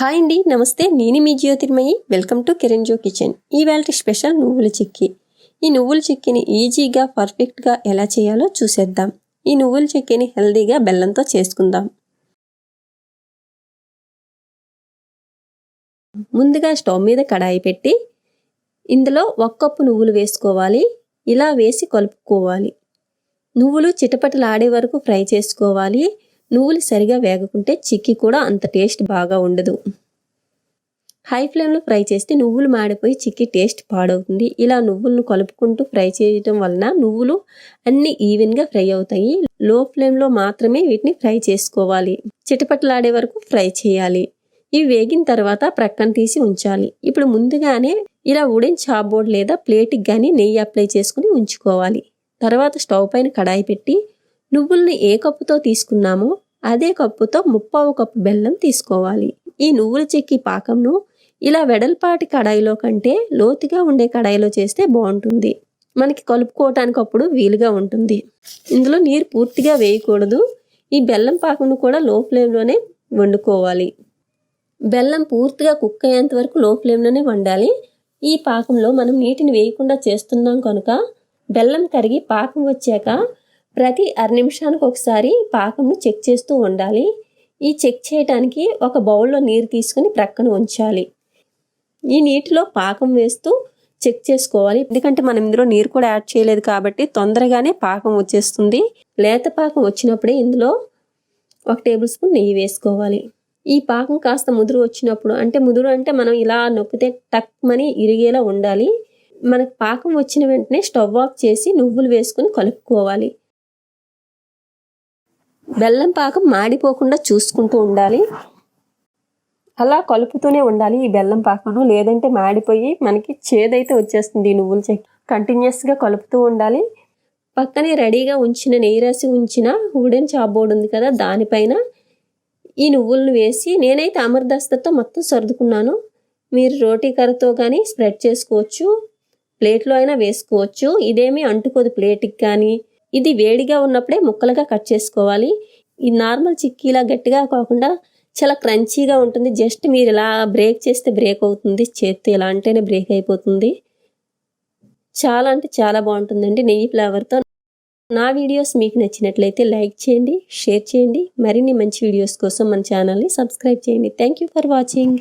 Hi అండి నమస్తే. నేను మీ జ్యోతిర్మయి. వెల్కమ్ టు కిరణ్ జో కిచెన్ ఈవేళ స్పెషల్ నువ్వుల చిక్కీ. ఈ నువ్వుల చిక్కీని ఈజీగా పర్ఫెక్ట్గా ఎలా చేయాలో చూసేద్దాం. ఈ నువ్వుల చిక్కీని హెల్దీగా బెల్లంతో చేసుకుందాం. ముందుగా స్టవ్ మీద కడాయి పెట్టి ఇందులో ఒక కప్పు నువ్వులు వేసుకోవాలి. ఇలా వేసి కలుపుకోవాలి. నువ్వులు చిటపటలాడే వరకు ఫ్రై చేసుకోవాలి. నువ్వులు సరిగా వేగకుంటే చిక్కీ కూడా అంత టేస్ట్ బాగా ఉండదు. హై ఫ్లేమ్లో ఫ్రై చేస్తే నువ్వులు మాడిపోయి చిక్కీ టేస్ట్ పాడవుతుంది. ఇలా నువ్వులను కలుపుకుంటూ ఫ్రై చేయడం వలన నువ్వులు అన్ని ఈవెన్గా ఫ్రై అవుతాయి. లో ఫ్లేమ్లో మాత్రమే వీటిని ఫ్రై చేసుకోవాలి. చిటపటలాడే వరకు ఫ్రై చేయాలి. ఇవి వేగిన తర్వాత ప్రక్కన తీసి ఉంచాలి. ఇప్పుడు ముందుగానే ఇలా ఉడెన్ చాప్ బోర్డ్ లేదా ప్లేట్కి కానీ నెయ్యి అప్లై చేసుకుని ఉంచుకోవాలి. తర్వాత స్టవ్ పైన కడాయి పెట్టి నువ్వుల్ని ఏ కప్పుతో తీసుకున్నామో అదే కప్పుతో ముప్పావు కప్పు బెల్లం తీసుకోవాలి. ఈ నువ్వుల చెక్కి పాకంను ఇలా వెడల్పాటి కడాయిలో కంటే లోతుగా ఉండే కడాయిలో చేస్తే బాగుంటుంది. మనకి కలుపుకోవటానికి అప్పుడు వీలుగా ఉంటుంది. ఇందులో నీరు పూర్తిగా వేయకూడదు. ఈ బెల్లం పాకంను కూడా లో ఫ్లేమ్లోనే వండుకోవాలి. బెల్లం పూర్తిగా కుక్ అయ్యేంత వరకు లో ఫ్లేమ్లోనే వండాలి. ఈ పాకంలో మనం నీటిని వేయకుండా చేస్తున్నాం కనుక బెల్లం కరిగి పాకం వచ్చాక ప్రతి అర నిమిషానికి ఒకసారి పాకంను చెక్ చేస్తూ ఉండాలి. ఈ చెక్ చేయడానికి ఒక బౌల్లో నీరు తీసుకుని ప్రక్కన ఉంచాలి. ఈ నీటిలో పాకం వేస్తూ చెక్ చేసుకోవాలి. ఎందుకంటే మనం ఇందులో నీరు కూడా యాడ్ చేయలేదు కాబట్టి తొందరగానే పాకం వచ్చేస్తుంది. లేత పాకం వచ్చినప్పుడే ఇందులో ఒక టేబుల్ స్పూన్ నెయ్యి వేసుకోవాలి. ఈ పాకం కాస్త ముదురు వచ్చినప్పుడు అంటే ముదురు అంటే మనం ఇలా నొక్కితే టక్ మని ఇరిగేలా ఉండాలి. మనకు పాకం వచ్చిన వెంటనే స్టవ్ ఆఫ్ చేసి నువ్వులు వేసుకుని కలుపుకోవాలి. బెల్లం పాకం మాడిపోకుండా చూసుకుంటూ ఉండాలి. అలా కలుపుతూనే ఉండాలి ఈ బెల్లం పాకను లేదంటే మాడిపోయి మనకి చేదైతే వచ్చేస్తుంది ఈ చెక్క. కంటిన్యూస్గా కలుపుతూ ఉండాలి. పక్కనే రెడీగా ఉంచిన నెయ్యి రాసి ఉంచిన వుడెన్ చాబోర్డ్ ఉంది కదా దానిపైన ఈ నువ్వులను వేసి నేనైతే అమర్దస్తతో మొత్తం సర్దుకున్నాను. మీరు రోటీ కర్రతో కానీ స్ప్రెడ్ చేసుకోవచ్చు. ప్లేట్లో అయినా వేసుకోవచ్చు. ఇదేమీ అంటుకోదు ప్లేట్కి కానీ ఇది వేడిగా ఉన్నప్పుడే ముక్కలుగా కట్ చేసుకోవాలి. ఈ నార్మల్ చిక్కీలా గట్టిగా కాకుండా చాలా క్రంచీగా ఉంటుంది. జస్ట్ మీరు ఇలా బ్రేక్ చేస్తే బ్రేక్ అవుతుంది. చేత్తో ఇలా అంటేనే బ్రేక్ అయిపోతుంది. చాలా అంటే చాలా బాగుంటుందండి నెయ్యి ఫ్లేవర్తో. నా వీడియోస్ మీకు నచ్చినట్లయితే లైక్ చేయండి షేర్ చేయండి. మరిన్ని మంచి వీడియోస్ కోసం మన ఛానల్ని సబ్స్క్రైబ్ చేయండి. Thank you for watching.